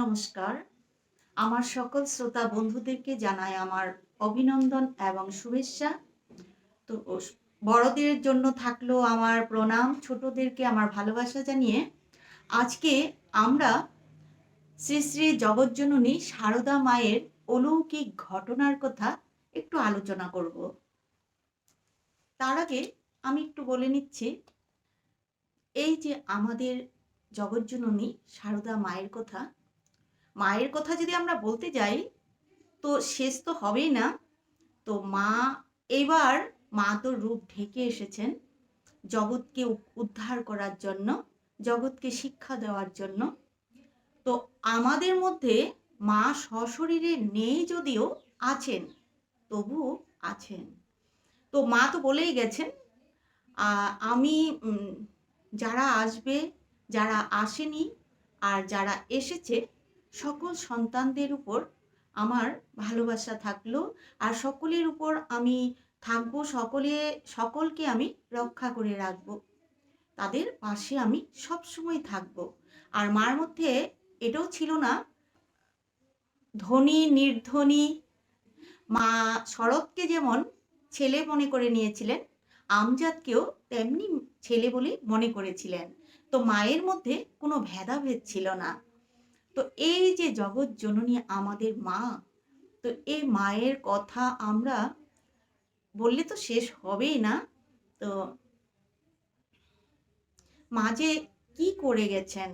নমস্কার। আমার সকল শ্রোতা বন্ধুদেরকে জানাই আমার অভিনন্দন এবং শুভেচ্ছা। তো বড়দের জন্য থাকল আমার প্রণাম, ছোটদেরকে আমার ভালোবাসা জানিয়ে আজকে আমরা শ্রী শ্রী জগজ্জননী সারদা মায়ের অলৌকিক ঘটনার কথা একটু আলোচনা করব। তার আগে আমি একটু বলে নিচ্ছি, এই যে আমাদের জগজ্জননী সারদা মায়ের কথা মায়ের কথা যদি আমরা বলতে যাই, তো শেষ তো হবেই না। তো মা, এবার মা তো রূপ ঢেকে এসেছেন জগৎকে উদ্ধার করার জন্য, জগৎকে শিক্ষা দেওয়ার জন্য। তো আমাদের মধ্যে মা সশরীরে নেই যদিও, আছেন তবু আছেন। তো মা তো বলেই গেছেন আমি যারা আসবে, যারা আসেনি, আর যারা এসেছে সকল সন্তানদের উপর আমার ভালোবাসা থাকল আর সকলের উপর আমি থাকব, সকলে, সকলকে আমি রক্ষা করে রাখব। তাদের পাশে আমি সব সময় থাকব। আর মার মধ্যে এটাও ছিল না, ধনী, নির্ধনী, মা শরৎকে যেমন ছেলে মনে করে নিয়েছিলেন, আমজাদকেও তেমনি ছেলে বলে মনে করেছিলেন। তো মায়ের মধ্যে কোনো ভেদাভেদ ছিল না। তো এই যে জগৎ জননী আমাদের মা, তো এই মায়ের কথা আমরা বললে তো শেষ হবেই না? তো মা যে কি করে গেছেন?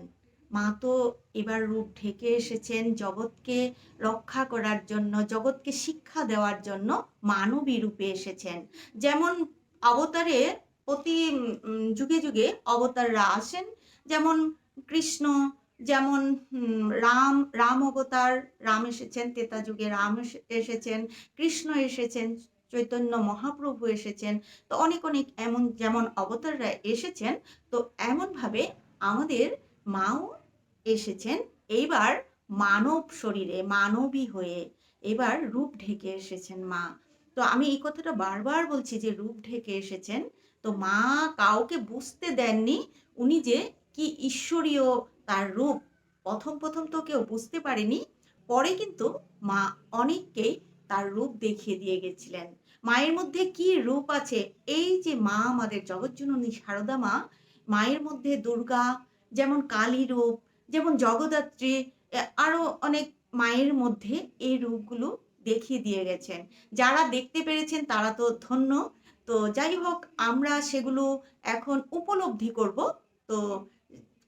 মা তো এবার রূপ ঢেকে এসেছেন জগৎকে রক্ষা করার জন্য, জগৎকে শিক্ষা দেওয়ার জন্য মানবী রূপে এসেছেন। যেমন অবতারে প্রতি যুগে যুগে অবতাররা আসেন। যেমন কৃষ্ণ যেমন রাম রাম অবতার, রাম এসেছেন, তেতা যুগে রাম এসেছেন, কৃষ্ণ এসেছেন, চৈতন্য মহাপ্রভু এসেছেন। তো অনেক অনেক এমন যেমন অবতাররা এসেছেন, তো এমনভাবে আমাদের মাও এসেছেন। এইবার মানব শরীরে, মানবী হয়ে এবার রূপ ঢেকে এসেছেন মা। তো আমি এই কথাটা বারবার বলছি যে রূপ ঢেকে এসেছেন। তো মা কাউকে বুঝতে দেননি, উনি যে কি ঈশ্বরীয় তার রূপ প্রথম প্রথম তো কেউ বুঝতে পারেনি, পরে কিন্তু মা অনেককেই তার রূপ দেখিয়ে দিয়ে গেছিলেন। মায়ের মধ্যে কি রূপ আছে? এই যে মা আমাদের জগৎজননী সারদা মা, মায়ের মধ্যে দুর্গা, যেমন কালী রূপ, যেমন জগদ্ধাত্রী আরও অনেক মায়ের মধ্যে এই রূপগুলো দেখিয়ে দিয়ে গেছেন। যারা দেখতে পেরেছেন তারা তো ধন্য। তো যাই হোক, আমরা সেগুলো এখন উপলব্ধি করব। তো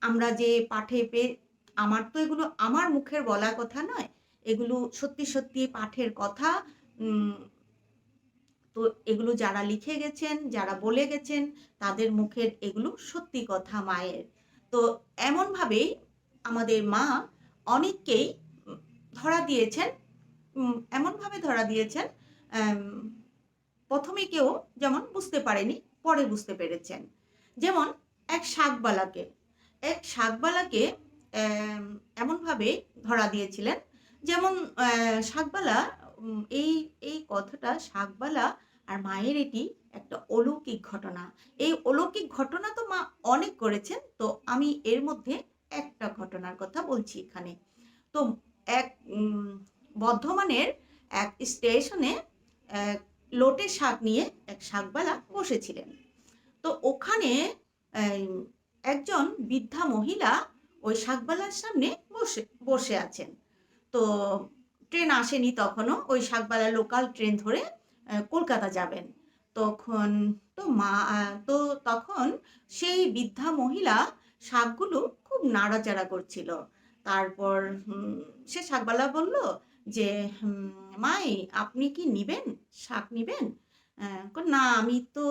আমরা যে পাঠে পেয়ে আমার তো এগুলো আমার মুখের বলা কথা নয়, এগুলো সত্যি সত্যি পাঠের কথা। তো এগুলো যারা লিখে গেছেন, যারা বলে গেছেন, তাদের মুখের এগুলো সত্যি কথা মায়ের। তো এমনভাবেই আমাদের মা অনেককেই ধরা দিয়েছেন এমনভাবে ধরা দিয়েছেন প্রথমে কেউ যেমন বুঝতে পারেনি, পরে বুঝতে পেরেছেন। যেমন এক শাকবালাকে এক শাকবালাকে এমনভাবে ধরা দিয়েছিলেন। যেমন শাকবালা এই এই কথাটা শাকবালা আর মায়ের এটি একটা অলৌকিক ঘটনা। এই অলৌকিক ঘটনা তো মা অনেক করেছেন, তো আমি এর মধ্যে একটা ঘটনার কথা বলছি এখানে। তো এক বর্ধমানের এক স্টেশনে লোটে শাক নিয়ে এক শাকবালা বসেছিলেন। তো ওখানে একজন বৃদ্ধা মহিলা ওই শাকবালার সামনে বসে বসে আছেন। তো ট্রেন আসেনি তখনও, ওই শাকবালা লোকাল ট্রেন ধরে কলকাতা যাবেন। তখন তো মা, তো তখন সেই বৃদ্ধা মহিলা শাকগুলো খুব নাড়াচাড়া করছিল। তারপর সে শাকবালা বলল যে মাই, আপনি কি নিবেন? শাক নিবেন? না আমি তো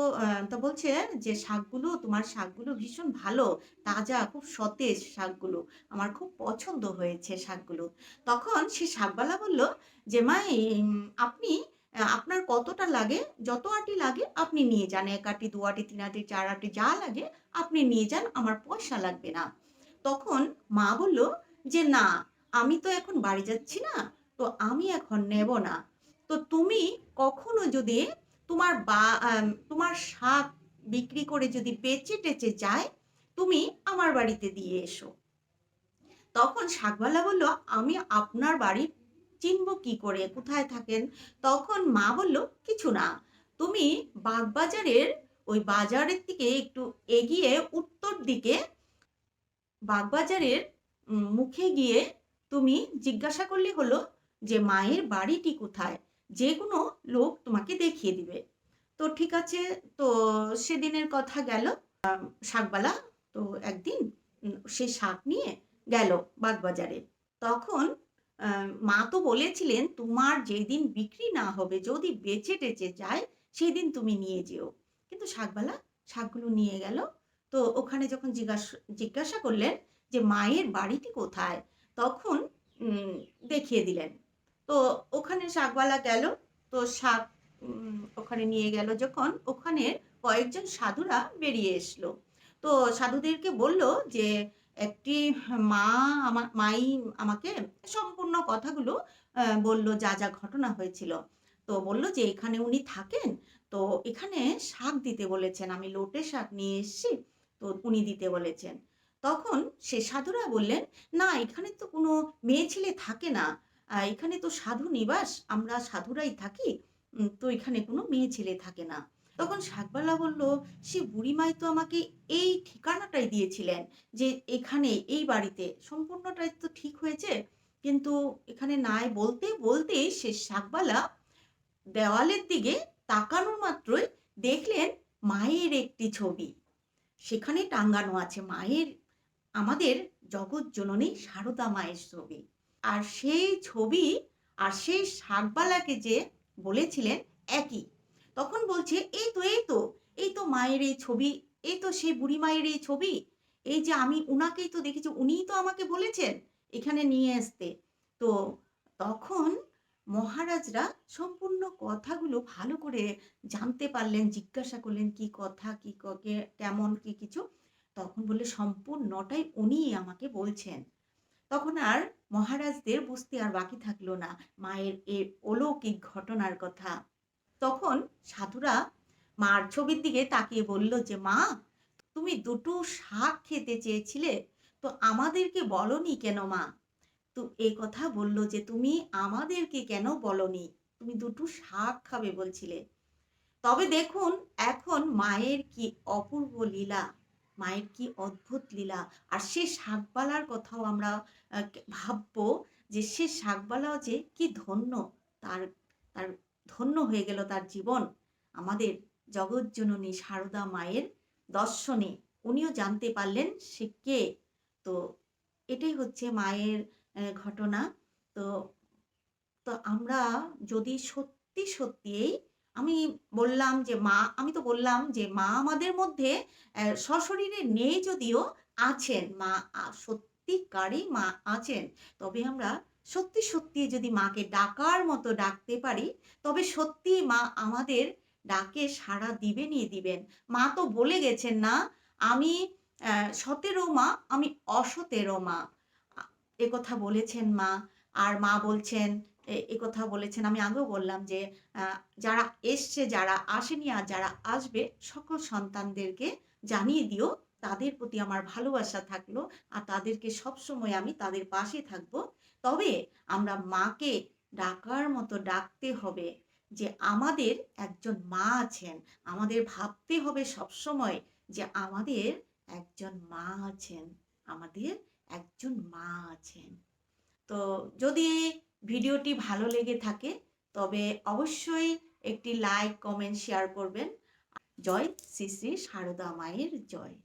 তো বলছে যে শাকগুলো, তোমার শাকগুলো ভীষণ ভালো, তাজা, খুব সতেজ শাকগুলো। আমার খুব পছন্দ হয়েছে শাকগুলো। তখন সে শাকবালা বলল, যে মাই আপনি আপনার কতটা লাগে? যত আটি লাগে, আপনি নিয়ে যান। এক আটি, দু আটি, তিন আটি, চার আটি, যা লাগে, আপনি নিয়ে যান। আমার পয়সা লাগবে না। তখন মা বলল, যে না, আমি তো এখন বাড়ি যাচ্ছি না, তো আমি এখন নেব না। তো তুমি কখনো যদি তোমার বা তোমার শাক বিক্রি করে যদি বেচে টেচে যায়, তুমি আমার বাড়িতে দিয়ে এসো। তখন শাকবালা বলল, আমি আপনার বাড়ি চিনব কি করে? কোথায় থাকেন? তখন মা বলল, কিছু না। তুমি বাগবাজারের, ওই বাজারের দিকে একটু এগিয়ে উত্তর দিকে, বাগবাজারের মুখে গিয়ে তুমি জিজ্ঞাসা করলে হলো যে, মায়ের বাড়িটি কোথায়? যে কোনো লোক তোমাকে দেখিয়ে দিবে। তো ঠিক আছে, তো সেদিনের কথা গেল। শাকবালা তো একদিন সে শাক নিয়ে গেল বাগবাজারে। তখন মা তো বলেছিলেন, তোমার যেদিন বিক্রি না হবে, যদি বেচে টেচে যায় সেই দিন তুমি নিয়ে যেও। কিন্তু শাকবালা শাকগুলো নিয়ে গেল। তো ওখানে যখন জিজ্ঞাসা জিজ্ঞাসা করলেন যে, মায়ের বাড়িটি কোথায়? তখন দেখিয়ে দিলেন। তো ওখানে শাকওয়ালা গেল, তো শাক ওখানে নিয়ে গেল যখন, ওখানে কয়েকজন সাধুরা বেরিয়ে এসলো। তো সাধুদেরকে বলল যে, একটি মা আমার, মাই আমাকে সম্পূর্ণ কথাগুলো বলল, যা যা ঘটনা হয়েছিল। তো বলল যে, এখানে উনি থাকেন, তো এখানে শাক দিতে বলেছেন, আমি লোটে শাক নিয়ে এসেছি, তো উনি দিতে বলেছেন। তখন সে সাধুরা বললেন, না, এখানে তো কোনো মেয়ে ছেলে থাকে না এখানে তো সাধু নিবাস, আমরা সাধুরাই থাকি তো এখানে কোনো মেয়ে ছেলে থাকে না। তখন শাকবালা বলল, সে বুড়িমাই তো আমাকে এই ঠিকানাটাই দিয়েছিলেন যে এখানে, এই বাড়িতে। সম্পূর্ণটাই তো ঠিক হয়েছে, কিন্তু এখানে নাই বলতে বলতে সে শাকবালা দেওয়ালের দিকে তাকানোর মাত্রই দেখলেন মায়ের একটি ছবি। সেখানে টাঙ্গানো আছে মায়ের, আমাদের জগৎ জননী সারদা মায়ের ছবি। আর সেই ছবি আর সেই শাকবালাকে যে বলেছিলেন একই। তখন বলছে, এই তো এই তো এই তো মায়ের এই ছবি, এই তো সেই বুড়ি মায়ের এই ছবি, এই যে আমি উনাকেই তো দেখেছি, উনিই তো আমাকে বলেছেন এখানে নিয়ে আসতে। তো তখন মহারাজরা সম্পূর্ণ কথাগুলো ভালো করে জানতে পারলেন, জিজ্ঞাসা করলেন, কি কথা, কি কেমন, কি কিছু? তখন বললে, সম্পূর্ণটাই উনিই আমাকে বলছেন। তখন আর মহারাজদের বুঝতে আর বাকি থাকল না মায়ের এই অলৌকিক ঘটনার কথা। তখন সাধুরা মার ছবির দিকে তাকিয়ে বলল যে, মা, তুমি দুটো শাক খেতে চেয়েছিলে, তো আমাদেরকে বলনি কেন মা? তো এই কথা বলল যে, তুমি আমাদেরকে কেন বলনি? তুমি দুটো শাক খাবে বলছিলে। তবে দেখুন, এখন মায়ের কি অপূর্ব লীলা। মায়ের কি অদ্ভুত লীলা। আর সে শাকবালার কথাও আমরা ভাববো যে সে শাকবালাও যে কি ধন্য, তার তার ধন্য হয়ে গেল তার জীবন। আমাদের জগৎজননী সারদা মায়ের দর্শনে। উনিও জানতে পারলেন সে কে। তো এটাই হচ্ছে মায়ের ঘটনা। তো তো আমরা যদি সত্যি সত্যিই আমি বললাম যে, মা, আমি তো বললাম যে, মা আমাদের মধ্যে সশরীরে নেই যদিও, আছেন। মা সত্যিকারই মা আছেন। তবে আমরা সত্যি সত্যি যদি মাকে ডাকার মতো ডাকতে পারি, তবে সত্যি মা আমাদের ডাকে সাড়া দিবেনই দিবেন। মা তো বলে গেছেন না, আমি সতেরো মা, আমি অসতেরো মা। কথা বলেছেন মা। আর মা বলছেন এ- কথা বলেছেন। আমি আগেও বললাম যে যারা এসছে, যারা আসেনি আর যারা আসবে, সকল সন্তানদেরকে জানিয়ে দিও। তাদের প্রতি আমার ভালোবাসা থাকল আর তাদেরকে সবসময় আমি তাদের পাশে থাকব। তবে আমরা মাকে ডাকার মতো ডাকতে হবে যে, আমাদের একজন মা আছেন। আমাদের ভাবতে হবে সবসময় যে, আমাদের একজন মা আছেন। আমাদের একজন মা আছেন। তো যদি ভিডিওটি ভালো লেগে থাকে, তবে অবশ্যই একটি লাইক কমেন্ট শেয়ার করবেন। জয় শ্রী শ্রী সারদা মায়ের জয়।